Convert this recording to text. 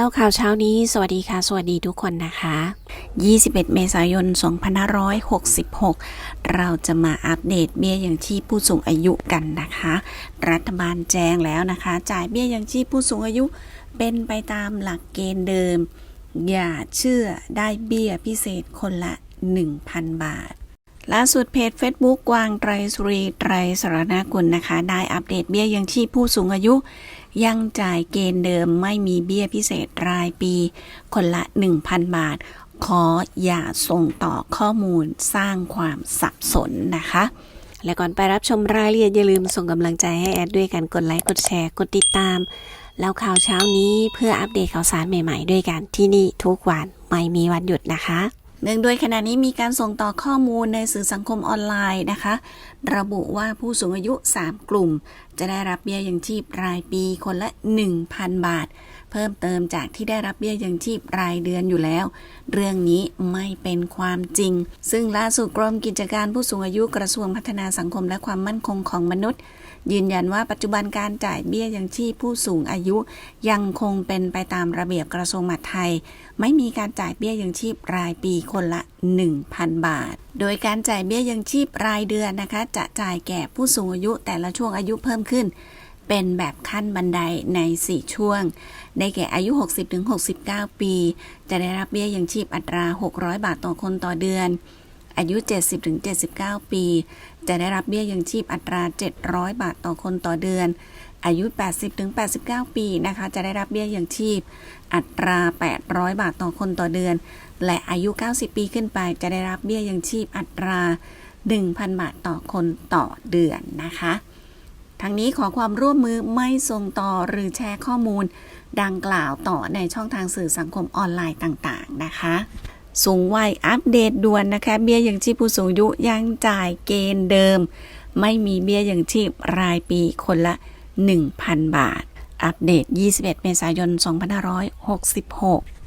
เล่าข่าวเช้านี้ สวัสดีค่ะ สวัสดีทุกคนนะคะ 21 เมษายน 2566 เราจะมาอัปเดตเบี้ยยังชีพผู้สูงอายุกันนะคะ รัฐบาลแจ้งแล้วนะคะ จ่ายเบี้ยยังชีพผู้สูงอายุเป็นไปตามหลักเกณฑ์เดิม อย่าเชื่อได้เบี้ยพิเศษคนละ 1,000 บาท ล่าสุดเพจ Facebook กวางไตรสุรีไตรสรณกุลนะคะ ได้อัปเดตเบี้ยยังชีพผู้สูงอายุ ยังจ่ายเกณฑ์เดิมไม่มีเบี้ยพิเศษรายปี คนละ 1,000 บาท ขออย่าส่งต่อข้อมูลสร้างความสับสนนะคะ และก่อนไปรับชมรายละเอียดอย่าลืมส่งกำลังใจให้แอดด้วยกันกดไลค์กดแชร์กดติดตามแล้วข่าวเช้านี้เพื่ออัปเดตข่าวสารใหม่ ๆ ด้วยกันที่นี่ทุกวันไม่มีวันหยุดนะคะ เนื่องด้วยขณะนี้มีการส่งต่อข้อมูลในสื่อสังคมออนไลน์นะคะ ระบุว่าผู้สูงอายุ 3 กลุ่ม จะได้รับเบี้ยยังชีพรายปีคนละ 1,000 บาท เพิ่มเติมจากที่ได้รับเบี้ยยังชีพรายเดือนอยู่แล้ว เรื่องนี้ไม่เป็นความจริง ซึ่งล่าสุดกรมกิจการผู้สูงอายุกระทรวงพัฒนาสังคมและความมั่นคงของมนุษย์ ยืนยันว่าปัจจุบันการจ่ายเบี้ยยังชีพผู้สูงอายุ ยังคงเป็นไปตามระเบียบกระทรวงมหาดไทย ไม่มีการจ่ายเบี้ยยังชีพรายปีคนละ1,000 บาท โดยการจ่ายเบี้ยยังชีพรายเดือนนะคะ จะจ่ายแก่ผู้สูงอายุแต่ละช่วงอายุเพิ่มขึ้น เป็นแบบขั้นบันไดใน 4 ช่วง ได้แก่อายุ 60-69 ปี จะได้รับเบี้ยยังชีพอัตรา 600 บาทต่อคนต่อเดือน อายุ 70-79 ปี จะได้รับเบี้ยยังชีพอัตรา 700 บาทต่อคนต่อเดือน อายุ 80-89 ปีนะคะ จะได้รับเบี้ยยังชีพ อัตรา 800 บาทต่อคนต่อเดือน และอายุ 90 ปีขึ้นไป จะได้รับเบี้ยยังชีพอัตรา 1,000 บาทต่อคนต่อเดือนนะคะ ทั้งนี้ขอความร่วมมือไม่ส่งต่อหรือแชร์ข้อมูล ดังกล่าวต่อในช่องทางสื่อสังคมออนไลน์ต่างๆ นะคะ สูงวัยอัปเดตด่วนนะคะ เบี้ยยังชีพผู้สูงอายุยังจ่ายเกณฑ์เดิม ไม่มีเบี้ยยังชีพรายปีคนละ 1,000 บาท อัปเดต 21 เมษายน 2566